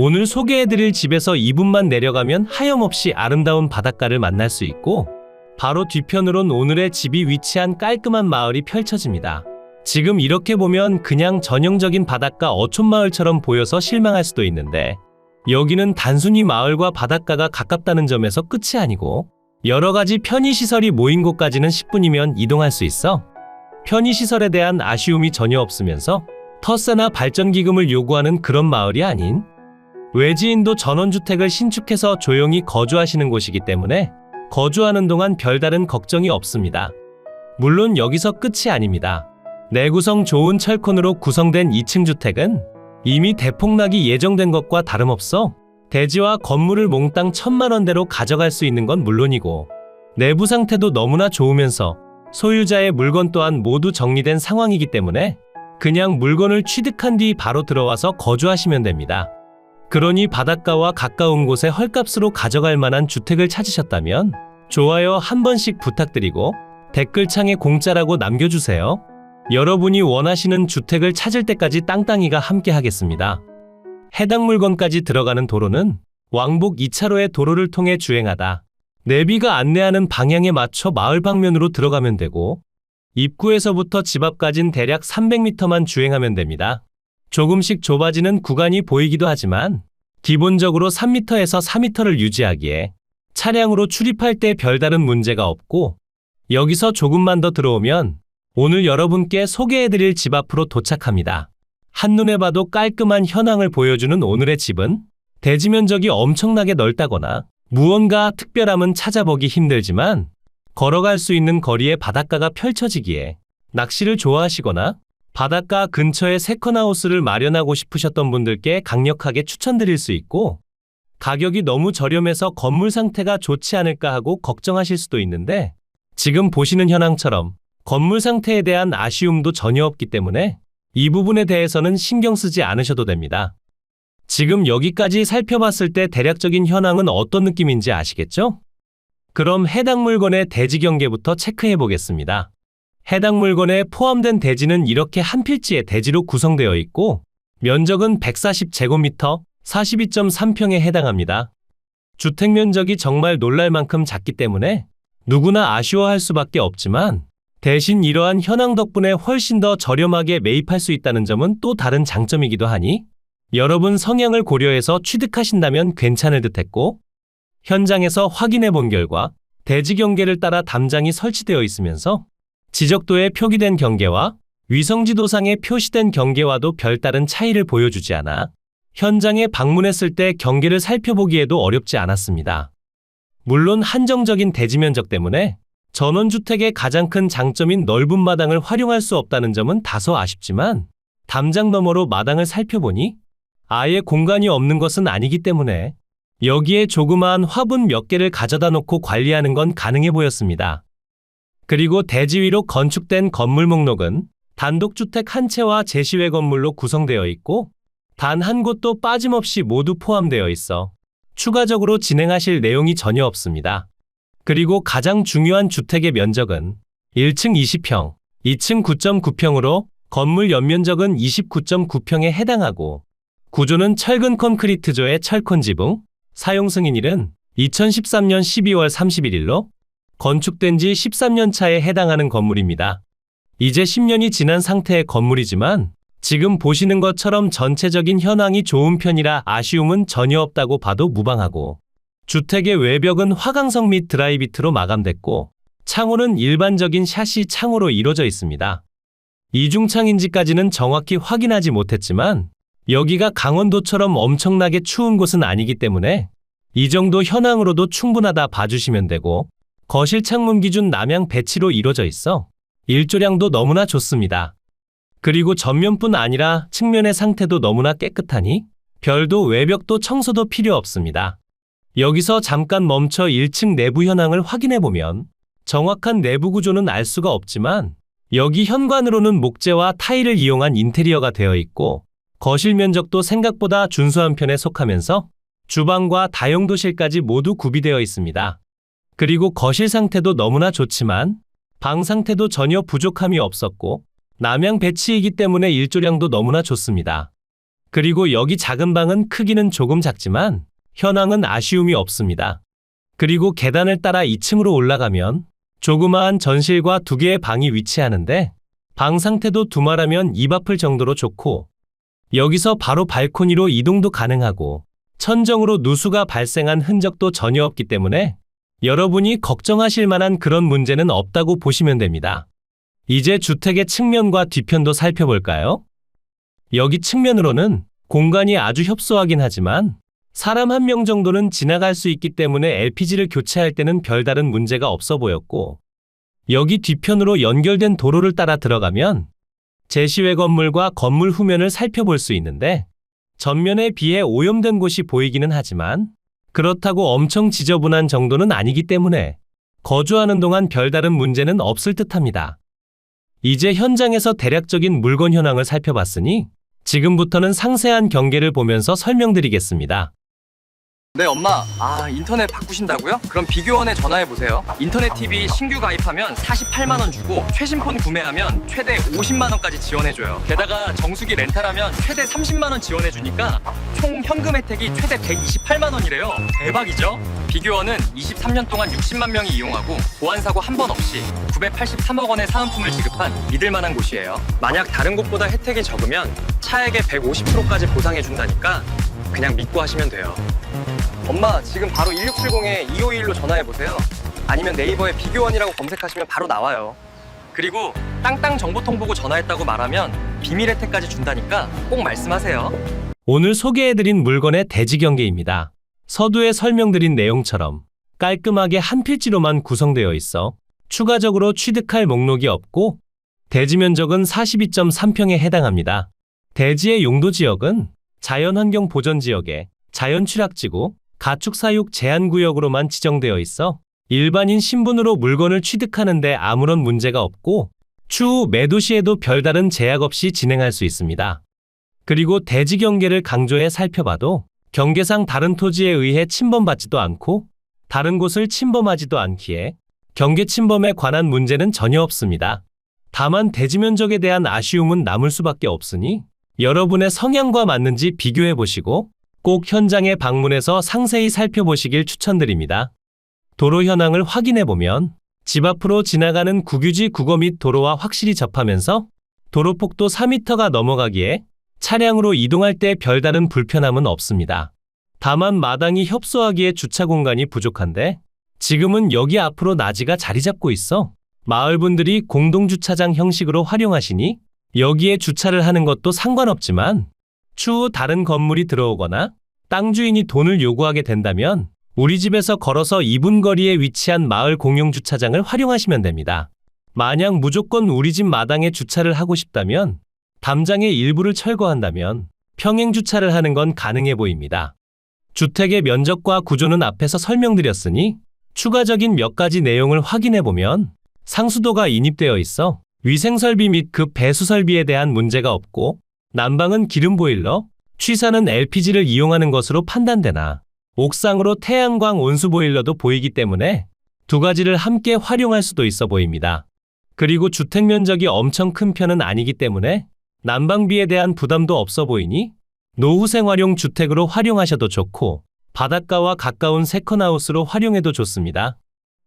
오늘 소개해드릴 집에서 2분만 내려가면 하염없이 아름다운 바닷가를 만날 수 있고 바로 뒤편으론 오늘의 집이 위치한 깔끔한 마을이 펼쳐집니다. 지금 이렇게 보면 그냥 전형적인 바닷가 어촌마을처럼 보여서 실망할 수도 있는데 여기는 단순히 마을과 바닷가가 가깝다는 점에서 끝이 아니고 여러 가지 편의시설이 모인 곳까지는 10분이면 이동할 수 있어 편의시설에 대한 아쉬움이 전혀 없으면서 터세나 발전기금을 요구하는 그런 마을이 아닌 외지인도 전원주택을 신축해서 조용히 거주하시는 곳이기 때문에 거주하는 동안 별다른 걱정이 없습니다. 물론 여기서 끝이 아닙니다. 내구성 좋은 철콘으로 구성된 2층 주택은 이미 대폭락이 예정된 것과 다름없어 대지와 건물을 몽땅 천만 원대로 가져갈 수 있는 건 물론이고 내부 상태도 너무나 좋으면서 소유자의 물건 또한 모두 정리된 상황이기 때문에 그냥 물건을 취득한 뒤 바로 들어와서 거주하시면 됩니다. 그러니 바닷가와 가까운 곳에 헐값으로 가져갈 만한 주택을 찾으셨다면 좋아요 한 번씩 부탁드리고 댓글창에 공짜라고 남겨주세요. 여러분이 원하시는 주택을 찾을 때까지 땅땅이가 함께 하겠습니다. 해당 물건까지 들어가는 도로는 왕복 2차로의 도로를 통해 주행하다 내비가 안내하는 방향에 맞춰 마을 방면으로 들어가면 되고 입구에서부터 집 앞까진 대략 300m만 주행하면 됩니다. 조금씩 좁아지는 구간이 보이기도 하지만 기본적으로 3m에서 4m를 유지하기에 차량으로 출입할 때 별다른 문제가 없고 여기서 조금만 더 들어오면 오늘 여러분께 소개해드릴 집 앞으로 도착합니다. 한눈에 봐도 깔끔한 현황을 보여주는 오늘의 집은 대지 면적이 엄청나게 넓다거나 무언가 특별함은 찾아보기 힘들지만 걸어갈 수 있는 거리에 바닷가가 펼쳐지기에 낚시를 좋아하시거나 바닷가 근처에 세컨하우스를 마련하고 싶으셨던 분들께 강력하게 추천드릴 수 있고 가격이 너무 저렴해서 건물 상태가 좋지 않을까 하고 걱정하실 수도 있는데 지금 보시는 현황처럼 건물 상태에 대한 아쉬움도 전혀 없기 때문에 이 부분에 대해서는 신경 쓰지 않으셔도 됩니다. 지금 여기까지 살펴봤을 때 대략적인 현황은 어떤 느낌인지 아시겠죠? 그럼 해당 물건의 대지 경계부터 체크해 보겠습니다. 해당 물건에 포함된 대지는 이렇게 한 필지의 대지로 구성되어 있고 면적은 140제곱미터 42.3평에 해당합니다. 주택 면적이 정말 놀랄 만큼 작기 때문에 누구나 아쉬워할 수밖에 없지만 대신 이러한 현황 덕분에 훨씬 더 저렴하게 매입할 수 있다는 점은 또 다른 장점이기도 하니 여러분 성향을 고려해서 취득하신다면 괜찮을 듯 했고 현장에서 확인해 본 결과 대지 경계를 따라 담장이 설치되어 있으면서 지적도에 표기된 경계와 위성지도상에 표시된 경계와도 별다른 차이를 보여주지 않아 현장에 방문했을 때 경계를 살펴보기에도 어렵지 않았습니다. 물론 한정적인 대지 면적 때문에 전원주택의 가장 큰 장점인 넓은 마당을 활용할 수 없다는 점은 다소 아쉽지만 담장 너머로 마당을 살펴보니 아예 공간이 없는 것은 아니기 때문에 여기에 조그마한 화분 몇 개를 가져다 놓고 관리하는 건 가능해 보였습니다. 그리고 대지 위로 건축된 건물 목록은 단독주택 한 채와 제시외 건물로 구성되어 있고 단 한 곳도 빠짐없이 모두 포함되어 있어 추가적으로 진행하실 내용이 전혀 없습니다. 그리고 가장 중요한 주택의 면적은 1층 20평, 2층 9.9평으로 건물 연면적은 29.9평에 해당하고 구조는 철근 콘크리트조의 철콘 지붕, 사용 승인일은 2013년 12월 31일로 건축된 지 13년 차에 해당하는 건물입니다. 이제 10년이 지난 상태의 건물이지만 지금 보시는 것처럼 전체적인 현황이 좋은 편이라 아쉬움은 전혀 없다고 봐도 무방하고 주택의 외벽은 화강석 및 드라이비트로 마감됐고 창호는 일반적인 샤시 창호로 이루어져 있습니다. 이중창인지까지는 정확히 확인하지 못했지만 여기가 강원도처럼 엄청나게 추운 곳은 아니기 때문에 이 정도 현황으로도 충분하다 봐주시면 되고 거실 창문 기준 남향 배치로 이루어져 있어 일조량도 너무나 좋습니다. 그리고 전면뿐 아니라 측면의 상태도 너무나 깨끗하니 별도 외벽도 청소도 필요 없습니다. 여기서 잠깐 멈춰 1층 내부 현황을 확인해 보면 정확한 내부 구조는 알 수가 없지만 여기 현관으로는 목재와 타일을 이용한 인테리어가 되어 있고 거실 면적도 생각보다 준수한 편에 속하면서 주방과 다용도실까지 모두 구비되어 있습니다. 그리고 거실 상태도 너무나 좋지만 방 상태도 전혀 부족함이 없었고 남양 배치이기 때문에 일조량도 너무나 좋습니다. 그리고 여기 작은 방은 크기는 조금 작지만 현황은 아쉬움이 없습니다. 그리고 계단을 따라 2층으로 올라가면 조그마한 전실과 두 개의 방이 위치하는데 방 상태도 두말하면 입 아플 정도로 좋고 여기서 바로 발코니로 이동도 가능하고 천정으로 누수가 발생한 흔적도 전혀 없기 때문에 여러분이 걱정하실 만한 그런 문제는 없다고 보시면 됩니다. 이제 주택의 측면과 뒤편도 살펴볼까요? 여기 측면으로는 공간이 아주 협소하긴 하지만 사람 한 명 정도는 지나갈 수 있기 때문에 LPG를 교체할 때는 별다른 문제가 없어 보였고 여기 뒤편으로 연결된 도로를 따라 들어가면 제시외 건물과 건물 후면을 살펴볼 수 있는데 전면에 비해 오염된 곳이 보이기는 하지만 그렇다고 엄청 지저분한 정도는 아니기 때문에 거주하는 동안 별다른 문제는 없을 듯합니다. 이제 현장에서 대략적인 물건 현황을 살펴봤으니 지금부터는 상세한 경계를 보면서 설명드리겠습니다. 네 엄마. 아 인터넷 바꾸신다고요? 그럼 비교원에 전화해보세요. 인터넷 TV 신규 가입하면 48만원 주고 최신 폰 구매하면 최대 50만원까지 지원해줘요. 게다가 정수기 렌탈하면 최대 30만원 지원해주니까 총 현금 혜택이 최대 128만원이래요. 대박이죠? 비교원은 23년 동안 60만 명이 이용하고 보안사고 한 번 없이 983억 원의 사은품을 지급한 믿을만한 곳이에요. 만약 다른 곳보다 혜택이 적으면 차액의 150%까지 보상해준다니까 그냥 믿고 하시면 돼요 엄마 지금 바로 1670에 2521로 전화해보세요 아니면 네이버에 비교원이라고 검색하시면 바로 나와요 그리고 땅땅 정보통 보고 전화했다고 말하면 비밀 혜택까지 준다니까 꼭 말씀하세요 오늘 소개해드린 물건의 대지 경계입니다. 서두에 설명드린 내용처럼 깔끔하게 한 필지로만 구성되어 있어 추가적으로 취득할 목록이 없고 대지 면적은 42.3평에 해당합니다. 대지의 용도 지역은 자연환경 보전 지역에 자연 취락지구, 가축 사육 제한 구역으로만 지정되어 있어 일반인 신분으로 물건을 취득하는데 아무런 문제가 없고 추후 매도 시에도 별다른 제약 없이 진행할 수 있습니다. 그리고 대지 경계를 강조해 살펴봐도 경계상 다른 토지에 의해 침범받지도 않고 다른 곳을 침범하지도 않기에 경계 침범에 관한 문제는 전혀 없습니다. 다만 대지 면적에 대한 아쉬움은 남을 수밖에 없으니 여러분의 성향과 맞는지 비교해 보시고 꼭 현장에 방문해서 상세히 살펴보시길 추천드립니다. 도로 현황을 확인해 보면 집 앞으로 지나가는 국유지 국어 및 도로와 확실히 접하면서 도로 폭도 4m가 넘어가기에 차량으로 이동할 때 별다른 불편함은 없습니다. 다만 마당이 협소하기에 주차 공간이 부족한데 지금은 여기 앞으로 나지가 자리 잡고 있어 마을 분들이 공동주차장 형식으로 활용하시니 여기에 주차를 하는 것도 상관없지만 추후 다른 건물이 들어오거나 땅 주인이 돈을 요구하게 된다면 우리 집에서 걸어서 2분 거리에 위치한 마을 공용 주차장을 활용하시면 됩니다. 만약 무조건 우리 집 마당에 주차를 하고 싶다면 담장의 일부를 철거한다면 평행 주차를 하는 건 가능해 보입니다. 주택의 면적과 구조는 앞에서 설명드렸으니 추가적인 몇 가지 내용을 확인해 보면 상수도가 인입되어 있어 위생설비 및 그 배수 설비에 대한 문제가 없고 난방은 기름 보일러, 취사는 LPG를 이용하는 것으로 판단되나 옥상으로 태양광 온수 보일러도 보이기 때문에 두 가지를 함께 활용할 수도 있어 보입니다. 그리고 주택 면적이 엄청 큰 편은 아니기 때문에 난방비에 대한 부담도 없어 보이니 노후 생활용 주택으로 활용하셔도 좋고 바닷가와 가까운 세컨하우스로 활용해도 좋습니다.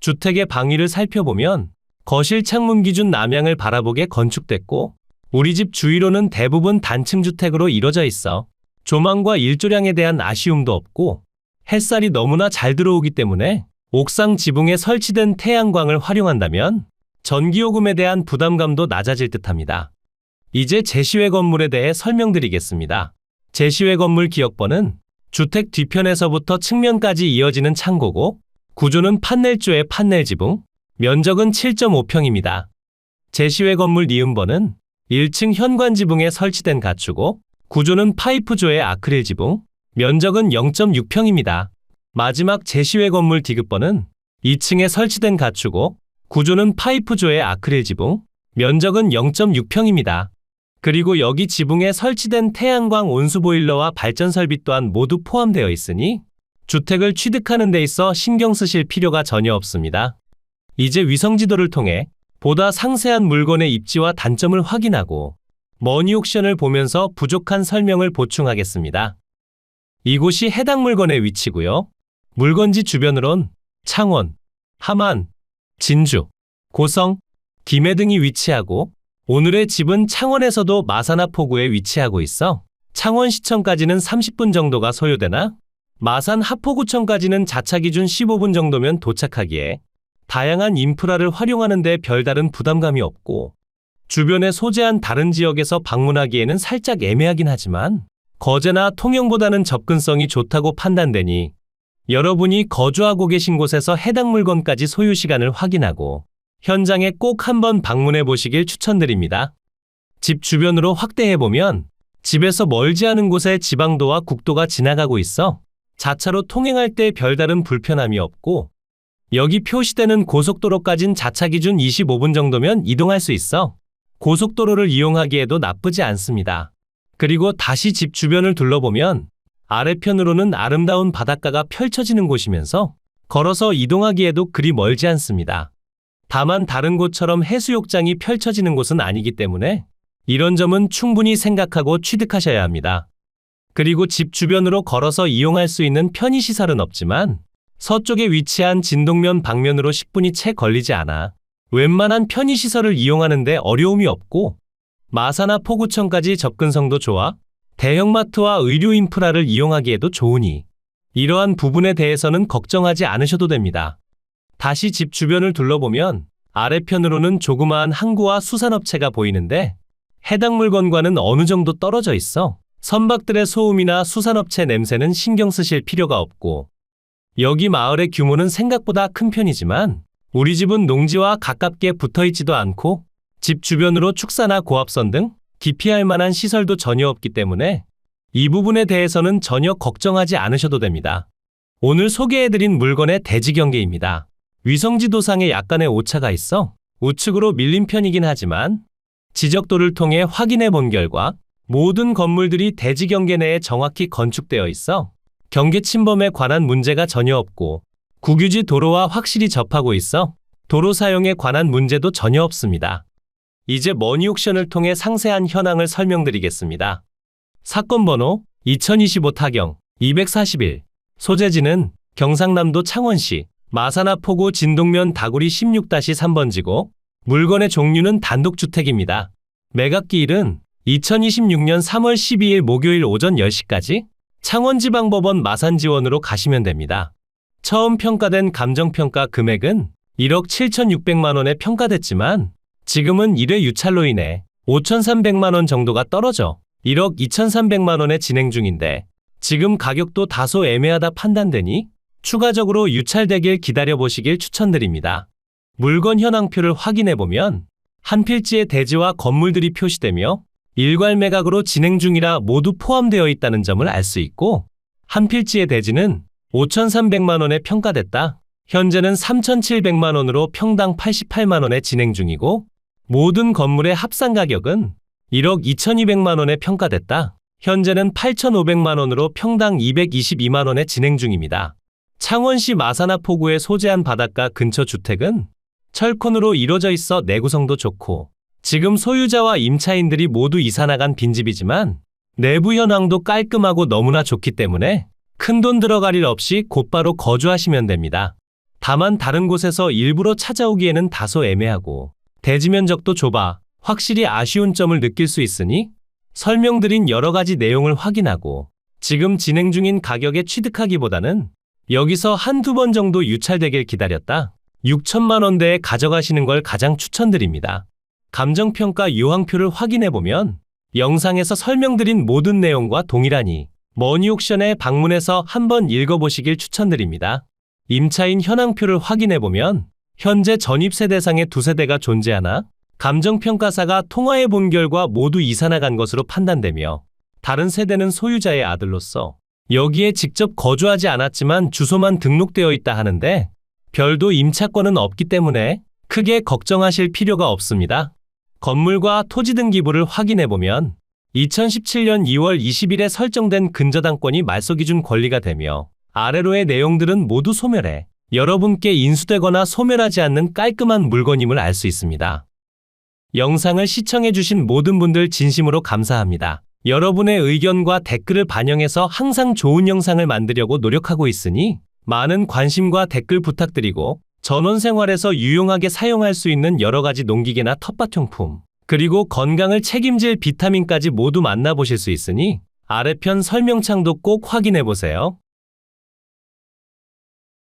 주택의 방위를 살펴보면 거실 창문 기준 남향을 바라보게 건축됐고 우리 집 주위로는 대부분 단층 주택으로 이뤄져 있어 조망과 일조량에 대한 아쉬움도 없고 햇살이 너무나 잘 들어오기 때문에 옥상 지붕에 설치된 태양광을 활용한다면 전기요금에 대한 부담감도 낮아질 듯합니다. 이제 제시외 건물에 대해 설명드리겠습니다. 제시외 건물 기역번은 주택 뒤편에서부터 측면까지 이어지는 창고고 구조는 판넬조의 판넬 지붕, 면적은 7.5평입니다. 제시외 건물 니은번은 1층 현관 지붕에 설치된 가축고 구조는 파이프조의 아크릴 지붕, 면적은 0.6평입니다. 마지막 제시외 건물 디귿번은 2층에 설치된 가축고 구조는 파이프조의 아크릴 지붕, 면적은 0.6평입니다. 그리고 여기 지붕에 설치된 태양광 온수 보일러와 발전 설비 또한 모두 포함되어 있으니 주택을 취득하는 데 있어 신경 쓰실 필요가 전혀 없습니다. 이제 위성 지도를 통해 보다 상세한 물건의 입지와 단점을 확인하고 머니 옥션을 보면서 부족한 설명을 보충하겠습니다. 이곳이 해당 물건의 위치고요. 물건지 주변으론 창원, 함안, 진주, 고성, 김해 등이 위치하고 오늘의 집은 창원에서도 마산하 포구에 위치하고 있어 창원시청까지는 30분 정도가 소요되나 마산 하포구청까지는 자차 기준 15분 정도면 도착하기에 다양한 인프라를 활용하는 데 별다른 부담감이 없고 주변에 소재한 다른 지역에서 방문하기에는 살짝 애매하긴 하지만 거제나 통영보다는 접근성이 좋다고 판단되니 여러분이 거주하고 계신 곳에서 해당 물건까지 소유 시간을 확인하고 현장에 꼭 한번 방문해 보시길 추천드립니다. 집 주변으로 확대해 보면 집에서 멀지 않은 곳에 지방도와 국도가 지나가고 있어 자차로 통행할 때 별다른 불편함이 없고 여기 표시되는 고속도로까진 자차 기준 25분 정도면 이동할 수 있어 고속도로를 이용하기에도 나쁘지 않습니다. 그리고 다시 집 주변을 둘러보면 아래편으로는 아름다운 바닷가가 펼쳐지는 곳이면서 걸어서 이동하기에도 그리 멀지 않습니다. 다만 다른 곳처럼 해수욕장이 펼쳐지는 곳은 아니기 때문에 이런 점은 충분히 생각하고 취득하셔야 합니다. 그리고 집 주변으로 걸어서 이용할 수 있는 편의시설은 없지만 서쪽에 위치한 진동면 방면으로 10분이 채 걸리지 않아 웬만한 편의시설을 이용하는데 어려움이 없고 마사나 포구청까지 접근성도 좋아 대형마트와 의료 인프라를 이용하기에도 좋으니 이러한 부분에 대해서는 걱정하지 않으셔도 됩니다. 다시 집 주변을 둘러보면 아래편으로는 조그마한 항구와 수산업체가 보이는데 해당 물건과는 어느 정도 떨어져 있어 선박들의 소음이나 수산업체 냄새는 신경 쓰실 필요가 없고 여기 마을의 규모는 생각보다 큰 편이지만 우리 집은 농지와 가깝게 붙어 있지도 않고 집 주변으로 축사나 고압선 등 기피할 만한 시설도 전혀 없기 때문에 이 부분에 대해서는 전혀 걱정하지 않으셔도 됩니다. 오늘 소개해드린 물건의 대지 경계입니다. 위성지도상에 약간의 오차가 있어 우측으로 밀린 편이긴 하지만 지적도를 통해 확인해 본 결과 모든 건물들이 대지 경계 내에 정확히 건축되어 있어 경계 침범에 관한 문제가 전혀 없고 국유지 도로와 확실히 접하고 있어 도로 사용에 관한 문제도 전혀 없습니다. 이제 머니옥션을 통해 상세한 현황을 설명드리겠습니다. 사건 번호 2025 타경 241 소재지는 경상남도 창원시 마산하 포구 진동면 다구리 16-3번지고 물건의 종류는 단독주택입니다. 매각기일은 2026년 3월 12일 목요일 오전 10시까지 창원지방법원 마산지원으로 가시면 됩니다. 처음 평가된 감정평가 금액은 1억 7,600만 원에 평가됐지만 지금은 1회 유찰로 인해 5,300만 원 정도가 떨어져 1억 2,300만 원에 진행 중인데 지금 가격도 다소 애매하다 판단되니 추가적으로 유찰되길 기다려보시길 추천드립니다. 물건 현황표를 확인해보면 한 필지의 대지와 건물들이 표시되며 일괄 매각으로 진행 중이라 모두 포함되어 있다는 점을 알 수 있고 한 필지의 대지는 5,300만 원에 평가됐다. 현재는 3,700만 원으로 평당 88만 원에 진행 중이고 모든 건물의 합산 가격은 1억 2,200만 원에 평가됐다. 현재는 8,500만 원으로 평당 222만 원에 진행 중입니다. 창원시 마산하 포구에 소재한 바닷가 근처 주택은 철콘으로 이루어져 있어 내구성도 좋고 지금 소유자와 임차인들이 모두 이사 나간 빈집이지만 내부 현황도 깔끔하고 너무나 좋기 때문에 큰돈 들어갈 일 없이 곧바로 거주하시면 됩니다. 다만 다른 곳에서 일부러 찾아오기에는 다소 애매하고 대지 면적도 좁아 확실히 아쉬운 점을 느낄 수 있으니 설명드린 여러 가지 내용을 확인하고 지금 진행 중인 가격에 취득하기보다는 여기서 한두 번 정도 유찰되길 기다렸다 6천만 원대에 가져가시는 걸 가장 추천드립니다. 감정평가 요항표를 확인해보면 영상에서 설명드린 모든 내용과 동일하니 머니옥션에 방문해서 한번 읽어보시길 추천드립니다. 임차인 현황표를 확인해보면 현재 전입세 대상의 두 세대가 존재하나 감정평가사가 통화해 본 결과 모두 이사 나간 것으로 판단되며 다른 세대는 소유자의 아들로서 여기에 직접 거주하지 않았지만 주소만 등록되어 있다 하는데 별도 임차권은 없기 때문에 크게 걱정하실 필요가 없습니다. 건물과 토지 등기부를 확인해 보면 2017년 2월 20일에 설정된 근저당권이 말소 기준 권리가 되며 아래로의 내용들은 모두 소멸해 여러분께 인수되거나 소멸하지 않는 깔끔한 물건임을 알 수 있습니다. 영상을 시청해주신 모든 분들 진심으로 감사합니다. 여러분의 의견과 댓글을 반영해서 항상 좋은 영상을 만들려고 노력하고 있으니 많은 관심과 댓글 부탁드리고 전원 생활에서 유용하게 사용할 수 있는 여러 가지 농기계나 텃밭용품, 그리고 건강을 책임질 비타민까지 모두 만나보실 수 있으니 아래편 설명창도 꼭 확인해 보세요.